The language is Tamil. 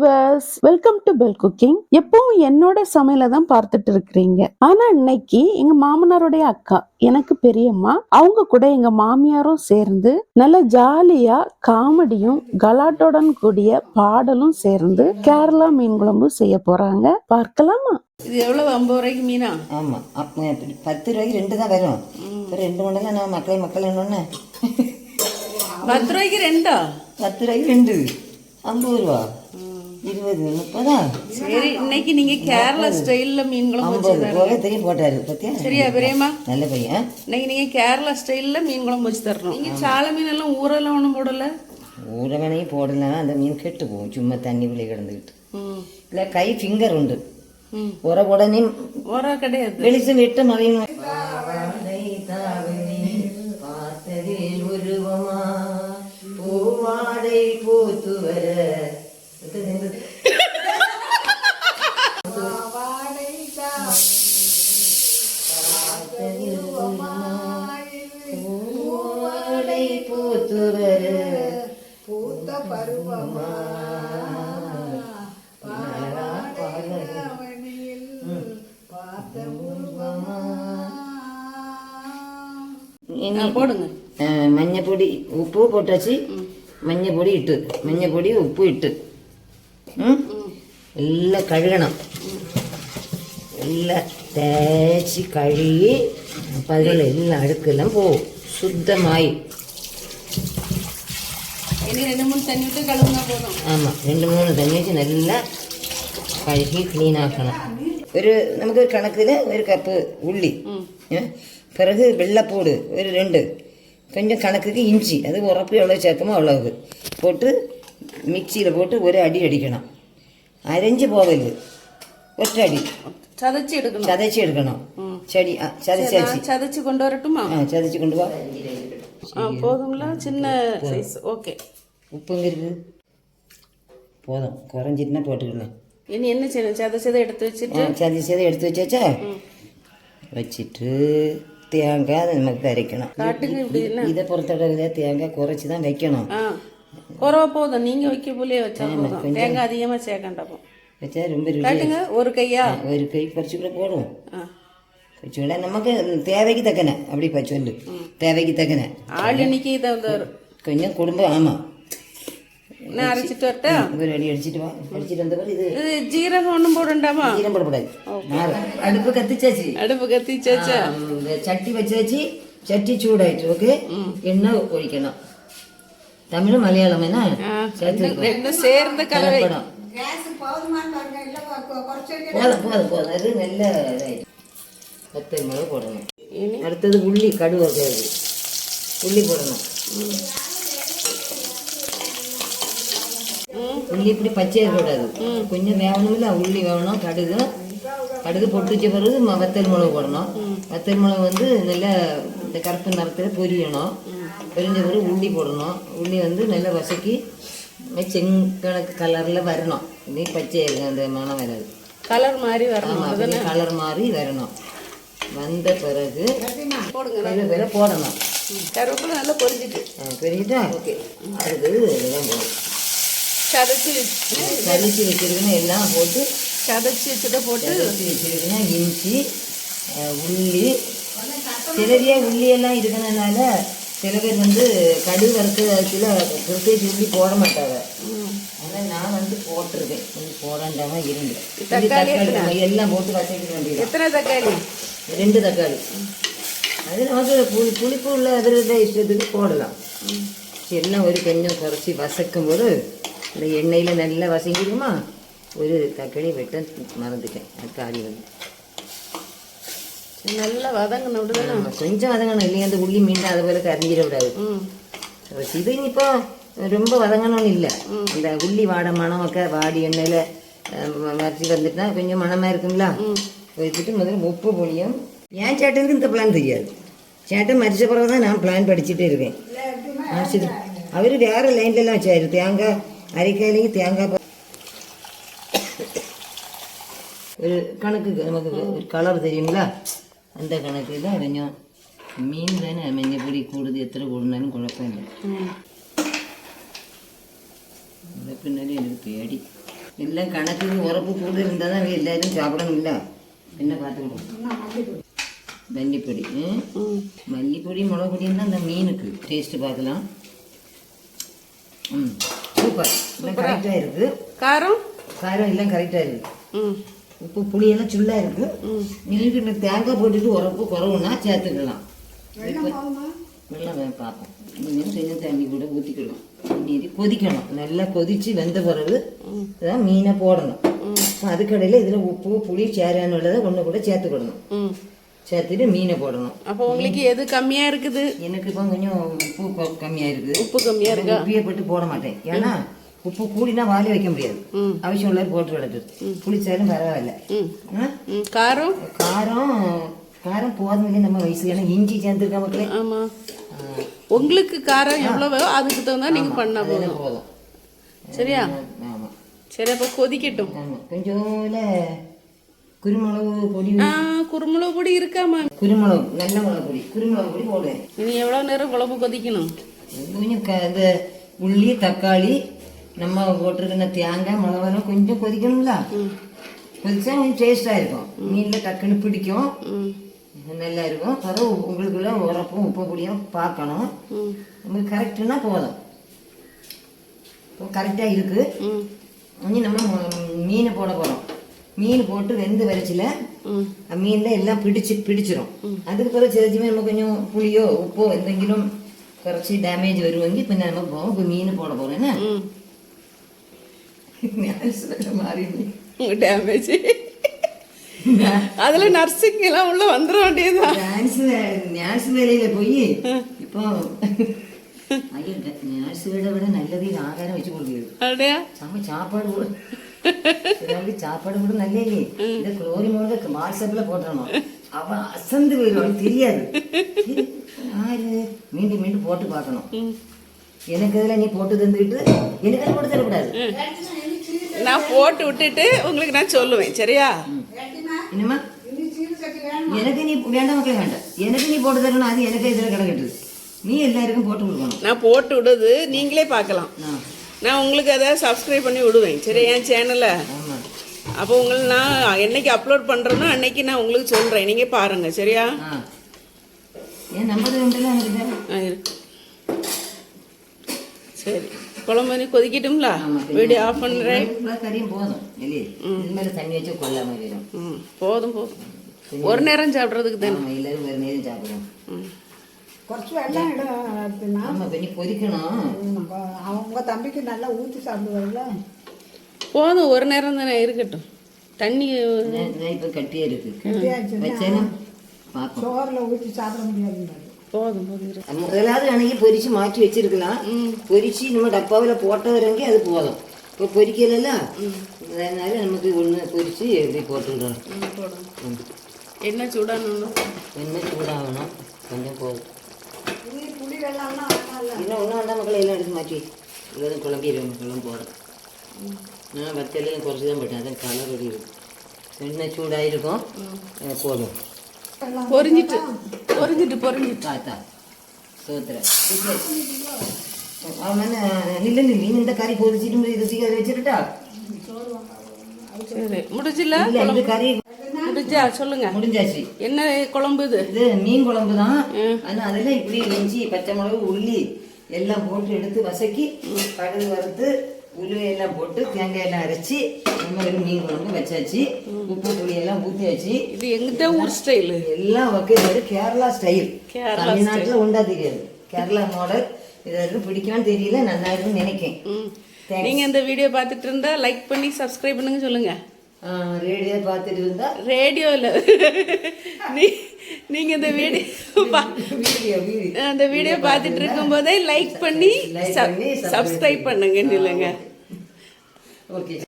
Viewers welcome to bell cooking. எப்பவும் என்னோட சமையல தான் பார்த்துட்டு இருக்கிறீங்க. ஆனா இன்னைக்கு எங்க மாமனாருடைய அக்கா எனக்கு பெரியம்மா அவங்க கூட எங்க மாமியாரும் சேர்ந்து நல்ல ஜாலியா காமெடியும் கலாட்டுடன் கூடிய பாடலும் சேர்ந்து கேரளா மீன் குழம்பு செய்ய போறாங்க. பார்க்கலாமா? இது எவ்வளவு? ஐம்பது ரூபாய்க்கு மீனா? இப்படி பத்து ரூபாய்க்கு ரெண்டு தான் வரும். இப்போ ரெண்டு மண்டலம் நான் மக்கள் மக்கள் என்னொன்னே பத்து ரூபாய்க்கு ரெண்டா? பத்து ரூபாய்க்கு ரெண்டு. ஐம்பது ரூபா. இருபது முப்பதா? சரி இன்னைக்கு நீங்க கேரளா ஸ்டைல்ல மீன் குழம்பு ரூபாய் தெரியும் போட்டாரு பத்தியா? சரியா பெரியம்மா? நல்ல பையன். இன்னைக்கு நீங்க கேரளா ஸ்டைல்ல மீன் குழம்பு வச்சு தரணும். நீங்க சால மீன் எல்லாம் ஊரெல்லாம் ஒண்ணும் போடல? ஊற வேணையும் போடலைன்னா அந்த மீன் கெட்டு போகும் சும்மா தண்ணி உள்ளே கிடந்துக்கிட்டு. இல்லை கை ஃபிங்கர் உண்டு. ம். உர உடனே ஓரா கிடையாது. வெளிச்சம் விட்டு மறையும் பூத்து வர பூத்த பருவமா போடுங்க മഞ്ഞപ്പൊടി ഉപ്പ് പൊട്ടച്ച് മഞ്ഞപ്പൊടി ഇട്ട് മഞ്ഞപ്പൊടി ഉപ്പ് ഇട്ട് ഉം. എല്ലാം കഴുകണം എല്ലാം തേച്ച് കഴുകി അപ്പം അതിലെല്ലാം അഴുക്കെല്ലാം പോവും ശുദ്ധമായി ആമാം രണ്ട് മൂന്ന് തണ്ണി വെച്ച് നല്ല കഴുകി ക്ലീൻ ആക്കണം ഒരു നമുക്ക് കണക്കിൽ ഒരു കപ്പ് ഉള്ളി ഏ? பிறகு வெள்ளைப்பூடு ஒரு ரெண்டு கொஞ்சம் கணக்குக்கு இஞ்சி அது உரப்பு எவ்வளோ சேர்க்கமோ அவ்வளவு போட்டு மிக்சியில் போட்டு ஒரு அடி அடிக்கணும் அரைஞ்சு போகல ஒற்றை அடி சதைச்சு எடுக்கணும் சதைச்சி எடுக்கணும் செடி ஆ, சதைச்சாச்சு நான் சதைச்சு கொண்டு வரட்டுமா ஆ சதைச்சி கொண்டு வா ஆ போதுங்களா சின்ன சைஸ் ஓகே உப்புங்க இருக்குது போதும். குறைஞ்சிட்டுனா போட்டுக்கலாம் இனி என்ன செய்யணும்? சதைச்சதை எடுத்து வச்சுட்டு? சதி சதை எடுத்து வச்சாச்சா? வச்சுட்டு தேங்காய் அதை நமக்கு அரைக்கணும் இதை பொறுத்தளவில் தேங்காய் குறைச்சி தான் வைக்கணும் குறவா போதும். நீங்க வைக்க போலே வச்சா தேங்காய் அதிகமா சேர்க்கண்டாப்போ வச்சா ரொம்ப ஒரு கையா? ஒரு கை பறிச்சு கூட போடும் கூட நமக்கு தேவைக்கு தக்கன. அப்படி ப சொல்லு. தேவைக்கு தக்கன. ஆள் எண்ணிக்கை கொஞ்சம் குடும்பம் ஆமாம் நான் அரைச்சிட்டு வரட்டா? ஒரு அடி அடிச்சிட்டு வா. அடிச்சிட்டு வந்த பிறகு இது இது ஜீரகம் ஒண்ணும் போடண்டாமா? ஈரம் போடக்கூடாது. அடுப்பு கத்திச்சாச்சு. அடுப்பு கத்திச்சாச்சா? சட்டி வச்சாச்சு. சட்டி சூடாயிட்டு ஓகே எண்ணெய் ஒழிக்கணும் தமிழ் மலையாளம் என்ன? ரெண்டும் சேர்ந்த கலவை. போதும் போதும் போதும். அது நல்ல இதாயிடுச்சு பத்து மிளகு போடணும். இனி? அடுத்தது உள்ளி கடுகு உள்ளி போடணும். உள்ளி இப்படி பச்சையாக இருக்கக்கூடாது. கொஞ்சம் வேகணும்ல உள்ளி வேகணும் கடுகு. கடுகு பொட்டு வச்ச பிறகு வத்தல் மிளகு போடணும். வத்தல் மிளகு வந்து நல்லா இந்த கருப்பு நிறத்தில் பொரியணும். பொரிஞ்ச பிறகு உள்ளி போடணும். உள்ளி வந்து நல்லா வசக்கி செங்கணக்கு கலரில் வரணும். நீ பச்சை அந்த மனம் வராது. கலர் மாதிரி வரணும் கலர் மாதிரி வரணும். வந்த பிறகு போடுங்க போடணும். கருவேப்பிலை நல்லா பொரிஞ்சிட்டு. பெரியதா ஓகே. அடுத்தது இதெல்லாம் போடும் சதைச்சு வச்சு சளிச்சு வச்சிருக்கணும் எல்லாம் போட்டு சதைச்சு வச்சதை போட்டு சளிச்சு வச்சிருக்கணும் இஞ்சி உள்ளி சிலரியா உள்ளி. எல்லாம் இருக்கணும்னால சில பேர் வந்து கடுகு வறுக்கிறதுல பிரத்யேகி உள்ளி போட மாட்டாங்க. ஆனால் நான் வந்து போட்டிருக்கேன். கொஞ்சம் போடாண்டாம இருந்து தக்காளி எல்லாம் போட்டு வசைக்க வேண்டியது எத்தனை தக்காளி? ரெண்டு தக்காளி. அது நமக்கு புளி புளிப்பு உள்ள அதில் இஷ்டத்துக்கு போடலாம். எல்லாம் ஒரு கொஞ்சம் குறைச்சி வசக்கும் போது இந்த எண்ணெயில் நல்லா வசங்கிடுமா? ஒரு தக்காளி வெட்ட மறந்துட்டேன். அது காலி வந்து. நல்லா வதங்கணும் விடுதானே ஆமா, கொஞ்சம் வதங்கணும். இல்லையா அந்த உள்ளி மீண்டும் அதை போல கரிஞ்சிட விடாது. இது இப்போ ரொம்ப வதங்கணும்னு இல்லை. இந்த உள்ளி வாடை மணமக்க வாடி எண்ணெயில் மறைச்சி வந்துட்டுனா கொஞ்சம் மணமாக இருக்குங்களா வச்சுட்டு முதல்ல உப்பு பொடியும் என் சேட்டனுக்கு இந்த பிளான் தெரியாது? சேட்டன் மறிச்ச பிறகு தான் நான் பிளான் படிச்சுட்டே இருக்கேன் அவர் வேற லைன்லலாம் வச்சாரு. தேங்காய் அரைக்காயிலையும் தேங்காய் ஒரு கணக்குக்கு நமக்கு ஒரு கலர் தெரியுங்களா அந்த கணக்கு தான் கொஞ்சம் மீன் தானே மஞ்சள் பொடி கூடுது எத்தனை கூடுனாலும் குழப்பம் இல்லை. பின்னாடி எனக்கு பேடி. எல்லாம் கணக்கு உரப்பு கூட இருந்தால் தான் எல்லாரும் சாப்பிடணும் இல்லை? என்ன பார்த்துக்கணும்? மல்லிப்பொடி மல்லிப்பொடி மிளகு பொடி தான் அந்த மீனுக்கு. டேஸ்ட்டு பார்க்கலாம். ம். சூப்பர். கரெக்டாக இருக்குது காரம்? காரம் எல்லாம் கரெக்டாக இருக்குது ம். உப்பு புளியெல்லாம் சுள்ளாக இருக்குது இந்த தேங்காய் போட்டுட்டு உரப்பு குறவுன்னா சேர்த்துக்கலாம். வெள்ளம் வே- பார்ப்போம். இன்னும் கொஞ்சம் தண்ணி கூட ஊற்றிக்கலாம் தண்ணி ஊத்தி கொதிக்கணும். நல்லா கொதித்து வெந்த பிறகு தான் மீனை போடணும். அதுக்கடையில் இதில் உப்பு புளி சேரான்னு உள்ளதை ஒன்று கூட சேர்த்துக்கிடணும். ம். சேர்த்துட்டு மீனை போடணும். அப்போ உங்களுக்கு எது கம்மியா இருக்குது? எனக்கு இப்போ கொஞ்சம் உப்பு கம்மியா இருக்குது. உப்பு கம்மியா இருக்கா? உப்பியை போட்டு போட மாட்டேன். ஏன்னா உப்பு கூடினா வாலி வைக்க முடியாது. அவசியம் உள்ளது போட்டு விளக்கு புளிச்சாலும் பரவாயில்ல. காரம்? காரம் காரம் போதும் இல்லை நம்ம வயசு ஏன்னா இஞ்சி சேர்ந்துருக்க மக்களே? ஆமா. உங்களுக்கு காரம் எவ்வளவோ அதுக்கு தகுந்தா நீங்க பண்ணா போதும். சரியா? சரி அப்போ கொதிக்கட்டும். ஆமாம் கொஞ்சோல குருமிளகு பொடி. குருமுளகு பொடி இருக்காமா குருமிளகு நல்ல மிளகு பொடி. குருமிளகு பொடி போடுவேன் இனி எவ்வளவு நேரம் குழம்பு கொதிக்கணும்? கொஞ்சம் இந்த உள்ளி தக்காளி நம்ம போட்டிருக்கிற தேங்காய் மிளகாலாம் கொஞ்சம் கொதிக்கணும்ல. கொதிச்சா கொஞ்சம் டேஸ்டாக இருக்கும். மீனில் டக்குன்னு பிடிக்கும். நல்லா இருக்கும். பிறகு உங்களுக்குள்ள உரப்பும் உப்பு பொடியும் பார்க்கணும். நமக்கு கரெக்டுனா போதும். இப்போ கரெக்டாக இருக்குது ம். இனி நம்ம மீனை போட போகிறோம் மீன் போட்டு வெந்து வரைச்சில ம் மீனில் எல்லாம் பிடிச்சு பிடிச்சிரும் அதுக்கு பிறகு சிலச்சுமே நம்ம கொஞ்சம் புளியோ உப்போ എന്തെങ്കിലും കുറച്ച് ഡാമേജ് വരുമെങ്കിൽ പിന്നെ നമ്മൾ പോകും ഇപ്പൊ മീൻ പോണ പോലെ തന്നെ ம் മാറി டேமேஜ் அதுல நர்சிங் எல்லாம் உள்ள வந்துட வேண்டியதுதான் ഡാൻസ് ഡാൻസ് വേലയിലെ പോയി ഇപ്പൊ അയ്യോ ഡാൻസ് വേല ഇവിടെ നല്ല രീതിയിൽ ആഹാരം വെച്ച് കൊടുക്കുന്നത് அப்படியா ചമ്മ ചാപ്പാട് சாப்பாடு கூட நல்ல இல்லையே. இந்த குளோரி மோனுக்கு வாட்ஸ்அப்ல போட்டுறணும். அவன் அசந்து போயிடும் தெரியாது. யாரு? மீண்டும் மீண்டும் போட்டு பார்க்கணும். எனக்கு அதில் நீ போட்டு தந்துக்கிட்டு எனக்கு அதில் போட்டு தரக்கூடாது. நான் போட்டு விட்டுட்டு உங்களுக்கு நான் சொல்லுவேன் சரியா? என்னம்மா? எனக்கு நீ வேண்டாம் மக்களே வேண்டாம். எனக்கு நீ போட்டு தரணும் அது எனக்கு இதில் கிடக்கட்டுது நீ எல்லாருக்கும் போட்டு கொடுக்கணும். நான் போட்டு விடுது நீங்களே பார்க்கலாம். நான் உங்களுக்கு அதை சப்ஸ்கிரைப் பண்ணி விடுவேன். சரி என் சேனலை அப்போ உங்களுக்கு நான் என்னைக்கு அப்லோட் பண்ணுறேனோ அன்னைக்கு நான் உங்களுக்கு சொல்கிறேன் நீங்கள் பாருங்கள் சரியா? சரி. குழம்பு கொதிக்கட்டும்ல? ஆமா, வீடியோ ஆஃப் பண்ணுறேன் போதும் போதும் ஒரு நேரம் சாப்பிட்றதுக்கு தானே. எல்லாரும் வேறு நேரம் சாப்பிடுவோம் ம். കുറച്ച് വെള്ളം ഇടാം പിന്നെ ஆமாம் பண்ணி கொதிக்கணும் அவங்க தம்பிக்கு நல்லா ஊற்றி சாப்பிடுவாங்கல்ல போதும் ஒரு நேரம் தானே இருக்கட்டும் தண்ணி நான் நான் இப்போ கட்டியாக இருக்கு கட்டியாச்சுன்னா வச்சேன்னா பார்ப்போம் சோறில் ஊற்றி சாப்பிட முடியாது போதும் போதும் இரு. முதலாவது அன்னைக்கு பொரிச்சு மாற்றி வச்சிருக்கலாம் பொரிச்சு நம்ம டப்பாவில் போட்டவரைங்க அது போதும் இப்போ பொரிக்கல அதனால நமக்கு ஒன்று பொரிச்சு இப்படி போட்டுக்கிறோம் ம், போடுங்க என்ன சூடானு என்ன சூடாகணும் கொஞ்சம் போதும் இன்னும் ஒன்றும் வேண்டாம் மக்களை எல்லாம் எடுத்து மாற்றி இவ்வளோ குழம்பிடுவோம் குழம்பு போடுறோம் நான் வத்தலையும் குறைச்சி தான் போட்டேன் அதான் கலர் இருக்கும் எண்ணெய் சூடாயிருக்கும். போதும். பொரிஞ்சிட்டு. பொரிஞ்சிட்டு பொரிஞ்சிட்டு. தாத்தா சோத்துறேன். அவன் நில்லு இந்த கறி பொரிச்சிட்டு இது சீக்கிரம் வச்சிருட்டா? சரி இல்ல இந்த கறி முடிஞ்சா சொல்லுங்க. முடிஞ்சாச்சு. என்ன குழம்பு இது? இது மீன் குழம்பு தான். ஆனா அதுல இப்படி இஞ்சி பச்சை மிளகு உள்ளி எல்லாம் போட்டு எடுத்து வசக்கி கடுகு வறுத்து உளுவை எல்லாம் போட்டு தேங்காய் எல்லாம் அரைச்சி நம்ம ஒரு மீன் குழம்பு வச்சாச்சு. உப்பு புளி எல்லாம் ஊற்றியாச்சு இது எங்கிட்ட ஊர் ஸ்டைலு. எல்லாம் வைக்கிறது கேரளா ஸ்டைல். தமிழ்நாட்டுல உண்டா தெரியாது. கேரளா மாடல். இது வரைக்கும் பிடிக்குமான்னு தெரியல நல்லா இருக்குன்னு நினைக்கேன் Thanks. நீங்க இந்த வீடியோ பார்த்துட்டு இருந்தா லைக் பண்ணி சப்ஸ்கிரைப் பண்ணுங்க சொல்லுங்க. ரேடியோ பார்த்துட்டு இருந்தா? ரேடியோல நீ நீங்க இந்த வீடியோ வீடியோ. வீடியோ அந்த வீடியோ பார்த்துட்டு இருக்கும் போதே லைக் பண்ணி சப்ஸ்கிரைப் பண்ணுங்கன்னு இல்லைங்க ஓகே.